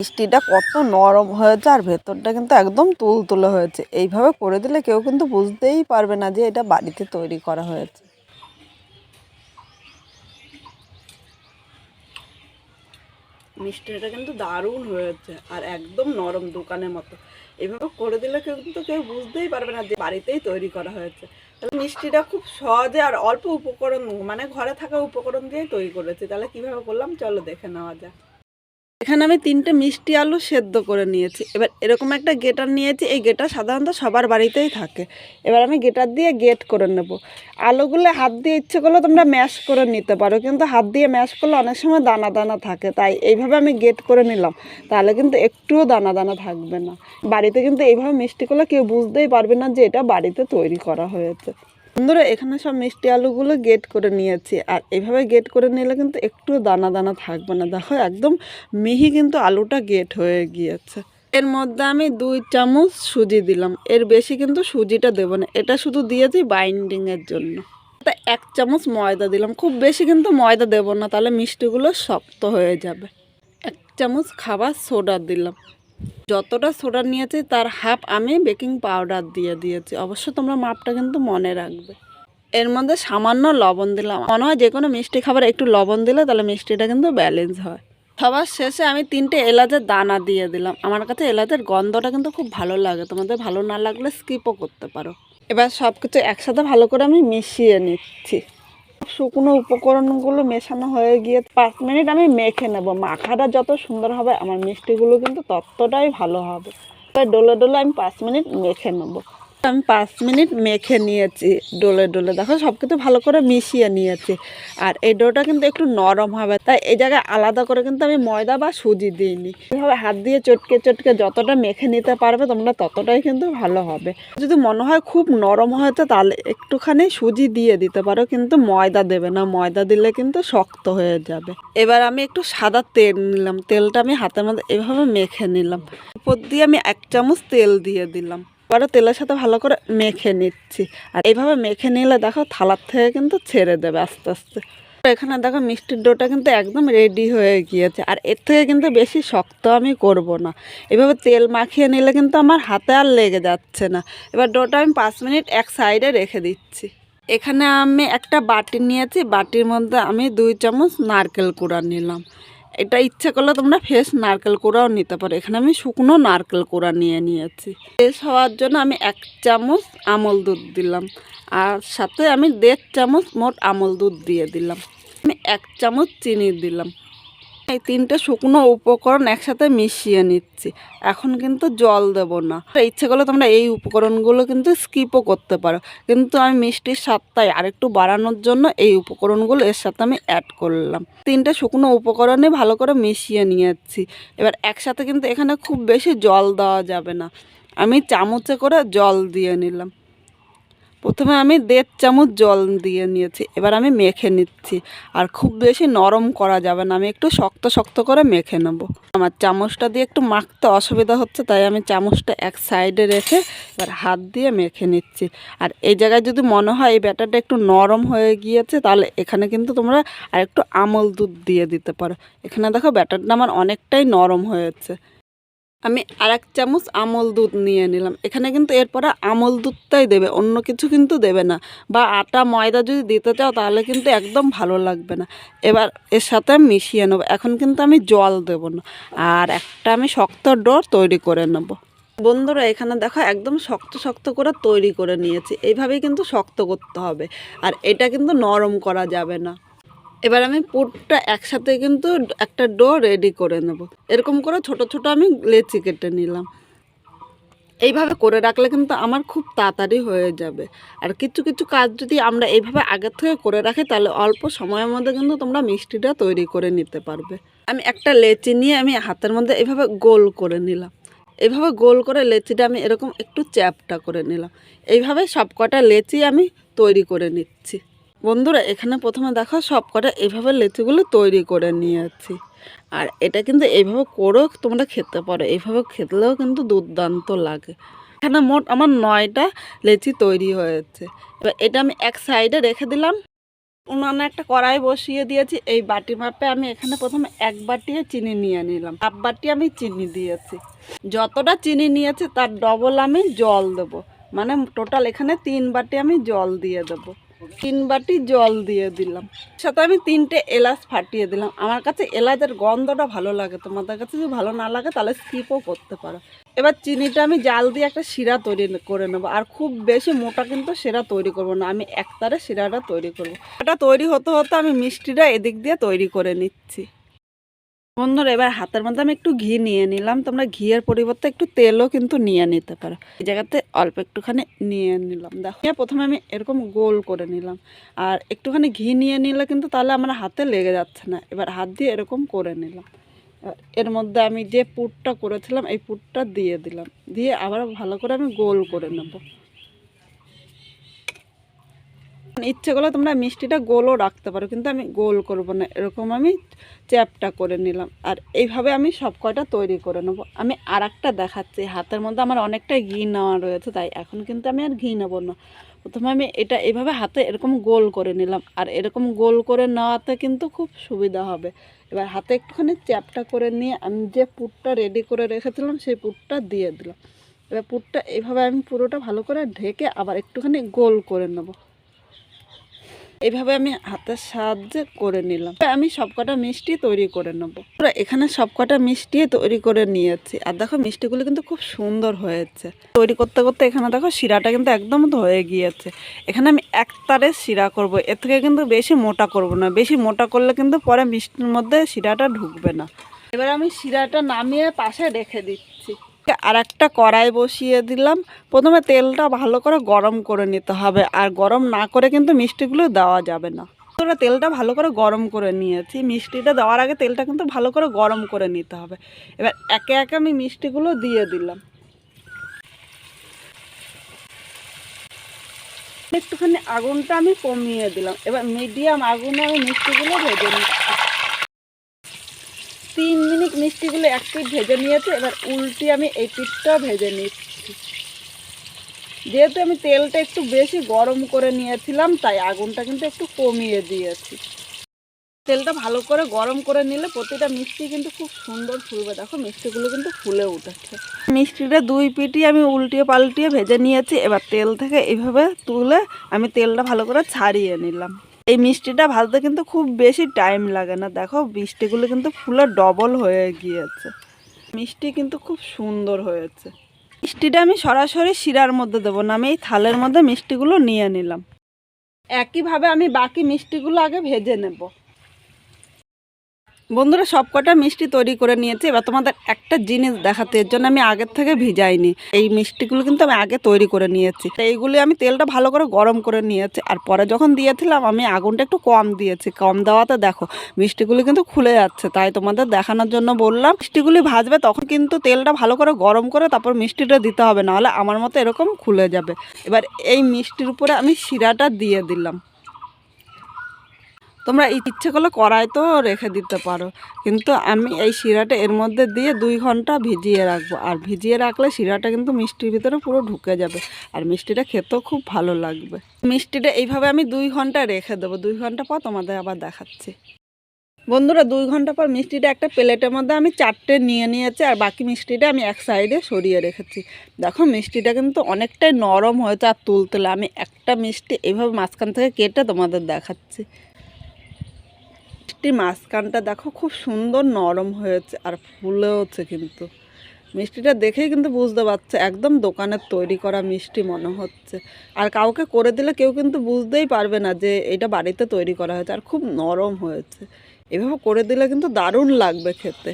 মিষ্টিটা কত নরম হয়েছে আর ভেতরটা কিন্তু একদম তুলতুলে হয়েছে। এইভাবে করে দিলে কেউ কিন্তু বুঝতেই পারবে না যে এটা বাড়িতে তৈরি করা হয়েছে। মিষ্টিটা কিন্তু দারুণ হয়েছে আর একদম নরম দোকানের মতো। এইভাবে করে দিলে কিন্তু কেউ বুঝতেই পারবে না যে বাড়িতেই তৈরি করা হয়েছে। তাহলে মিষ্টিটা খুব সহজে আর অল্প উপকরণ মানে ঘরে থাকা উপকরণ দিয়েই তৈরি করেছি। তাহলে কীভাবে করলাম? চলো দেখে নেওয়া যাক। এখানে আমি তিনটে মিষ্টি আলু সেদ্ধ করে নিয়েছি। এবার এরকম একটা গেটার নিয়েছি, এই গেটার সাধারণত সবার বাড়িতেই থাকে। এবার আমি গেটার দিয়ে গেট করে নেব। আলুগুলো হাত দিয়ে ইচ্ছে করলে তোমরা ম্যাশ করে নিতে পারো, কিন্তু হাত দিয়ে ম্যাশ করলে অনেক সময় দানা দানা থাকে, তাই এইভাবে আমি গেট করে নিলাম। তাহলে কিন্তু একটুও দানা দানা থাকবে না। বাড়িতে কিন্তু এইভাবে মিষ্টি করলে কেউ বুঝতেই পারবে না যে এটা বাড়িতে তৈরি করা হয়েছে। বন্ধুরা, এখানে সব মিষ্টি আলুগুলো গেট করে নিয়েছি। আর এভাবে গেট করে নিলে কিন্তু একটু দানা দানা থাকবে না। দেখো, একদম মিহি কিন্তু আলুটা গেট হয়ে গিয়েছে। এর মধ্যে আমি দুই চামচ সুজি দিলাম। এর বেশি কিন্তু সুজিটা দেবো না। এটা শুধু দিয়েছি বাইন্ডিংয়ের জন্য। তা এক চামচ ময়দা দিলাম। খুব বেশি কিন্তু ময়দা দেবো না, তাহলে মিষ্টিগুলো শক্ত হয়ে যাবে। এক চামচ খাবার সোডা দিলাম। যতটা সোডা নিয়েছি, তার হাফ আমি বেকিং পাউডার দিয়ে দিয়েছি। অবশ্য তোমরা মাপটা কিন্তু মনে রাখবে। এর মধ্যে সামান্য লবণ দিলাম। মনে হয় যে কোনো মিষ্টি খাবার একটু লবণ দিলে তাহলে মিষ্টিটা কিন্তু ব্যালেন্স হয়। সবার শেষে আমি তিনটে এলাচের দানা দিয়ে দিলাম। আমার কাছে এলাচের গন্ধটা কিন্তু খুব ভালো লাগে। তোমাদের ভালো না লাগলে স্কিপও করতে পারো। এবার সব কিছু একসাথে ভালো করে আমি মিশিয়ে নিচ্ছি। শুকনো উপকরণগুলো মেশানো হয়ে গিয়ে পাঁচ মিনিট আমি মেখে নেব। মাখাটা যত সুন্দর হবে, আমার মিষ্টিগুলো কিন্তু ততটাই ভালো হবে। তাই ডোলে ডোলে আমি পাঁচ মিনিট মেখে নেব। আমি পাঁচ মিনিট মেখে নিয়েছি, ডোলে ডোলে। দেখো সব কিছু ভালো করে মিশিয়ে নিয়েছি। আর এই ডোটা কিন্তু একটু নরম হবে, তাই এই জায়গায় আলাদা করে কিন্তু আমি ময়দা বা সুজি দিইনি। এভাবে হাত দিয়ে চটকে চটকে যতটা মেখে নিতে পারবে, তোমরা ততটাই কিন্তু ভালো হবে। যদি মনে হয় খুব নরম হয়েছে, তাহলে একটুখানি সুজি দিয়ে দিতে পারো, কিন্তু ময়দা দেবে না। ময়দা দিলে কিন্তু শক্ত হয়ে যাবে। এবার আমি একটু সাদা তেল নিলাম। তেলটা আমি হাতের মধ্যে এভাবে মেখে নিলাম। উপর দিয়ে আমি এক চামচ তেল দিয়ে দিলাম। আবারও তেলের সাথে ভালো করে মেখে নিচ্ছি। আর এইভাবে মেখে নিলে দেখো থালার থেকে কিন্তু ছেড়ে দেবে আস্তে আস্তে। এখানে দেখো মিষ্টির ডোটা কিন্তু একদম রেডি হয়ে গিয়েছে। আর এর থেকে কিন্তু বেশি শক্ত আমি করব না। এভাবে তেল মাখিয়ে নিলে কিন্তু আমার হাতে আর লেগে যাচ্ছে না। এবার ডোটা আমি পাঁচ মিনিট এক সাইডে রেখে দিচ্ছি। এখানে আমি একটা বাটি নিয়েছি। বাটির মধ্যে আমি দুই চামচ নারকেল কুড়া নিলাম। এটা ইচ্ছে করলে তোমরা ফ্রেশ নারকেল কোড়াও নিতে পারো। এখানে আমি শুকনো নারকেল কোড়া নিয়ে নিয়েছি। ফ্রেশ হওয়ার জন্য আমি এক চামচ আমল দুধ দিলাম আর সাথে আমি দেড় চামচ মোট আমল দুধ দিয়ে দিলাম। আমি এক চামচ চিনি দিলাম। এই তিনটে শুকনো উপকরণ একসাথে মিশিয়ে নিচ্ছি। এখন কিন্তু জল দেব না। ইচ্ছে করলে তোমরা এই উপকরণগুলো কিন্তু স্কিপও করতে পারো। কিন্তু আমি মিষ্টির স্বাদটাই আরেকটু বাড়ানোর জন্য এই উপকরণগুলো এর সাথে আমি অ্যাড করলাম। তিনটে শুকনো উপকরণে ভালো করে মিশিয়ে নিয়েছি। এবার একসাথে কিন্তু এখানে খুব বেশি জল দেওয়া যাবে না। আমি চামচে করে জল দিয়ে নিলাম। প্রথমে আমি দেড় চামচ জল দিয়ে নিয়েছি, এবার আমি মেখে নিচ্ছি। আর খুব বেশি নরম করা যাবে না, আমি একটু শক্ত শক্ত করে মেখে নেব। আমার চামচটা দিয়ে একটু মাখতে অসুবিধা হচ্ছে, তাই আমি চামচটা এক সাইডে রেখে এবার হাত দিয়ে মেখে নিচ্ছি। আর এই জায়গায় যদি মনে হয় এই ব্যাটারটা একটু নরম হয়ে গিয়েছে, তাহলে এখানে কিন্তু তোমরা আর একটু আমল দুধ দিয়ে দিতে পারো। এখানে দেখো ব্যাটারটা আমার অনেকটাই নরম হয়েছে। আমি আর এক চামচ আমল দুধ নিয়ে নিলাম। এখানে কিন্তু এরপরে আমল দুধটাই দেবে, অন্য কিছু কিন্তু দেবে না। বা আটা, ময়দা যদি দিতে চাও তাহলে কিন্তু একদম ভালো লাগবে না। এবার এর সাথে মিশিয়ে নেব। এখন কিন্তু আমি জল দেবো না। আর একটা আমি শক্ত ডোর তৈরি করে নেব। বন্ধুরা, এখানে দেখো একদম শক্ত শক্ত করে তৈরি করে নিয়েছি। এইভাবেই কিন্তু শক্ত করতে হবে। আর এটা কিন্তু নরম করা যাবে না। এবার আমি পুরটা একসাথে কিন্তু একটা ডো রেডি করে নেব। এরকম করে ছোট ছোট আমি লেচি কেটে নিলাম। এইভাবে করে রাখলে কিন্তু আমার খুব তাড়াতাড়ি হয়ে যাবে। আর কিছু কিছু কাজ যদি আমরা এইভাবে আগের থেকে করে রাখি, তাহলে অল্প সময়ের মধ্যে কিন্তু তোমরা মিষ্টিটা তৈরি করে নিতে পারবে। আমি একটা লেচি নিয়ে আমি হাতের মধ্যে এইভাবে গোল করে নিলাম। এইভাবে গোল করে লেচিটা আমি এরকম একটু চ্যাপটা করে নিলাম। এইভাবে সব কটা লেচি আমি তৈরি করে নিচ্ছি। বন্ধুরা, এখানে প্রথমে দেখো সব কটা এইভাবে লেচিগুলো তৈরি করে নিয়েছি। আর এটা কিন্তু এইভাবে করেও তোমরা খেতে পারো। এইভাবে খেতেও কিন্তু দুর্দান্ত লাগে। এখানে মোট আমার নয়টা লেচি তৈরি হয়েছে। এবার এটা আমি এক সাইডে রেখে দিলাম। উনানে একটা কড়াই বসিয়ে দিয়েছি। এই বাটি মাপে আমি এখানে প্রথমে এক বাটি চিনি নিয়ে নিলাম। হাফ বাটি আমি চিনি দিয়েছি। যতটা চিনি নিয়েছি তার ডবল আমি জল দেবো। মানে টোটাল এখানে তিন বাটি আমি জল দিয়ে দেবো। তিন বাটি জল দিয়ে দিলাম। সাথে আমি তিনটে এলাচ ফাটিয়ে দিলাম। আমার কাছে এলাচের গন্ধটা ভালো লাগে। তোমাদের কাছে যদি ভালো না লাগে, তাহলে স্কিপও করতে পারো। এবার চিনিটা আমি জাল দিয়ে একটা শিরা তৈরি করে নেব। আর খুব বেশি মোটা কিন্তু সেরা তৈরি করব না। আমি একতারে শিরাটা তৈরি করব। এটা তৈরি হতে হতে আমি মিষ্টিটা এদিক দিয়ে তৈরি করে নিচ্ছি। বন্ধুরা, এবার হাতের মধ্যে আমি একটু ঘি নিয়ে নিলাম। তোমরা ঘিয়ের পরিবর্তে একটু তেলও কিন্তু নিয়ে নিতে পারো। এই জায়গাতে অল্প একটুখানি নিয়ে নিলাম। দেখো প্রথমে আমি এরকম গোল করে নিলাম। আর একটুখানি ঘি নিয়ে নিলে কিন্তু তাহলে আমার হাতে লেগে যাচ্ছে না। এবার হাত দিয়ে এরকম করে নিলাম। এর মধ্যে আমি যে পুরটা করেছিলাম, এই পুরটা দিয়ে দিলাম। দিয়ে আবার ভালো করে আমি গোল করে নেব। ইচ্ছে করলে তোমরা মিষ্টিটা গোলও রাখতে পারো, কিন্তু আমি গোল করব না, এরকম আমি চ্যাপটা করে নিলাম। আর এইভাবে আমি সব কয়টা তৈরি করে নেব। আমি আর একটা দেখাচ্ছি, হাতের মধ্যে আমার অনেকটা ঘি নেওয়া রয়েছে, তাই এখন কিন্তু আমি আর ঘি নেব না। প্রথমে আমি এটা এইভাবে হাতে এরকম গোল করে নিলাম, আর এরকম গোল করে নেওয়াতে কিন্তু খুব সুবিধা হবে। এবার হাতে একটুখানি চ্যাপটা করে নিয়ে আমি যে পুরটা রেডি করে রেখেছিলাম, সেই পুরটা দিয়ে দিলাম। এবার পুরটা এইভাবে আমি পুরোটা ভালো করে ঢেকে আবার একটুখানি গোল করে নেব। এইভাবে আমি হাতের সাহায্যে করে নিলাম। আমি সবকটা মিষ্টি তৈরি করে নেব। এখানে সবকটা মিষ্টি তৈরি করে নিয়েছি। আর দেখো, মিষ্টিগুলো কিন্তু খুব সুন্দর হয়েছে। তৈরি করতে করতে এখানে দেখো, শিরাটা কিন্তু একদম হয়ে গিয়েছে। এখানে আমি এক তারে শিরা করব। এর থেকে কিন্তু বেশি মোটা করব না। বেশি মোটা করলে কিন্তু পরে মিষ্টির মধ্যে শিরাটা ঢুকবে না। এবার আমি শিরাটা নামিয়ে পাশে রেখে দিচ্ছি। আর একটা কড়াই বসিয়ে দিলাম। প্রথমে তেলটা ভালো করে গরম করে নিতে হবে। আর গরম না করে কিন্তু মিষ্টিগুলো দেওয়া যাবে না। তোরা তেলটা ভালো করে গরম করে নিয়েছি। মিষ্টিটা দেওয়ার আগে তেলটা কিন্তু ভালো করে গরম করে নিতে হবে। এবার একে একে আমি মিষ্টিগুলো দিয়ে দিলাম। একটুখানি আগুনটা আমি কমিয়ে দিলাম। এবার মিডিয়াম আগুনে আমি মিষ্টিগুলো ভেজে নিচ্ছি। তিন মিনিট মিষ্টিগুলো এক পিঠ ভেজে নিয়েছি, এবার উল্টি আমি এই পিঠটাও ভেজে নিচ্ছি। যেহেতু আমি তেলটা একটু বেশি গরম করে নিয়েছিলাম, তাই আগুনটা কিন্তু একটু কমিয়ে দিয়েছি। তেলটা ভালো করে গরম করে নিলে প্রতিটা মিষ্টি কিন্তু খুব সুন্দর ফুলবে। দেখো, মিষ্টিগুলো কিন্তু ফুলে উঠেছে। মিষ্টিটা দুই পিঠই আমি উল্টিয়ে পাল্টিয়ে ভেজে নিয়েছি। এবার তেল থেকে এইভাবে তুলে আমি তেলটা ভালো করে ছাড়িয়ে নিলাম। এই মিষ্টিটা ভাজতে কিন্তু খুব বেশি টাইম লাগে না। দেখো, মিষ্টিগুলো কিন্তু ফুলে ডবল হয়ে গিয়েছে। মিষ্টি কিন্তু খুব সুন্দর হয়েছে। মিষ্টিটা আমি সরাসরি শিরার মধ্যে দেবো না, আমি এই থালের মধ্যে মিষ্টিগুলো নিয়ে নিলাম। একইভাবে আমি বাকি মিষ্টিগুলো আগে ভেজে নেব। বন্ধুরা সব কটা মিষ্টি তৈরি করে নিয়েছি। এবার তোমাদের একটা জিনিস দেখাতে, এর জন্য আমি আগের থেকে ভিজাইনি। এই মিষ্টিগুলো কিন্তু আমি আগে তৈরি করে নিয়েছি। এইগুলি আমি তেলটা ভালো করে গরম করে নিয়েছি। আর পরে যখন দিয়েছিলাম, আমি আগুনটা একটু কম দিয়েছি। কম দেওয়াতে দেখো, মিষ্টিগুলি কিন্তু খুলে যাচ্ছে। তাই তোমাদের দেখানোর জন্য বললাম, মিষ্টিগুলি ভাজবে তখন কিন্তু তেলটা ভালো করে গরম করে তারপর মিষ্টিটা দিতে হবে। নাহলে আমার মতো এরকম খুলে যাবে। এবার এই মিষ্টির উপরে আমি শিরাটা দিয়ে দিলাম। তোমরা ইচ্ছে করলে কড়াই তো রেখে দিতে পারো। কিন্তু আমি এই শিরাটা এর মধ্যে দিয়ে দুই ঘণ্টা ভিজিয়ে রাখব। আর ভিজিয়ে রাখলে শিরাটা কিন্তু মিষ্টির ভিতরে পুরো ঢুকে যাবে। আর মিষ্টিটা খেতেও খুব ভালো লাগবে। মিষ্টিটা এইভাবে আমি দুই ঘণ্টা রেখে দেবো। দুই ঘণ্টা পর তোমাদের আবার দেখাচ্ছি। বন্ধুরা, দুই ঘণ্টা পর মিষ্টিটা একটা প্লেটের মধ্যে আমি চারটে নিয়ে নিয়েছি। আর বাকি মিষ্টিটা আমি এক সাইডে সরিয়ে রেখেছি। দেখো, মিষ্টিটা কিন্তু অনেকটাই নরম হয়েছে আর তুলতুলে। আমি একটা মিষ্টি এইভাবে মাঝখান থেকে কেটে তোমাদের দেখাচ্ছি। মিষ্টির মাঝখানটা দেখো খুব সুন্দর নরম হয়েছে আর ফুলেওছে কিন্তু। মিষ্টিটা দেখেই কিন্তু বুঝতে পারছে, একদম দোকানের তৈরি করা মিষ্টি মনে হচ্ছে। আর কাউকে করে দিলে কেউ কিন্তু বুঝতেই পারবে না যে এটা বাড়িতে তৈরি করা হয়েছে আর খুব নরম হয়েছে। এভাবে করে দিলে কিন্তু দারুণ লাগবে খেতে।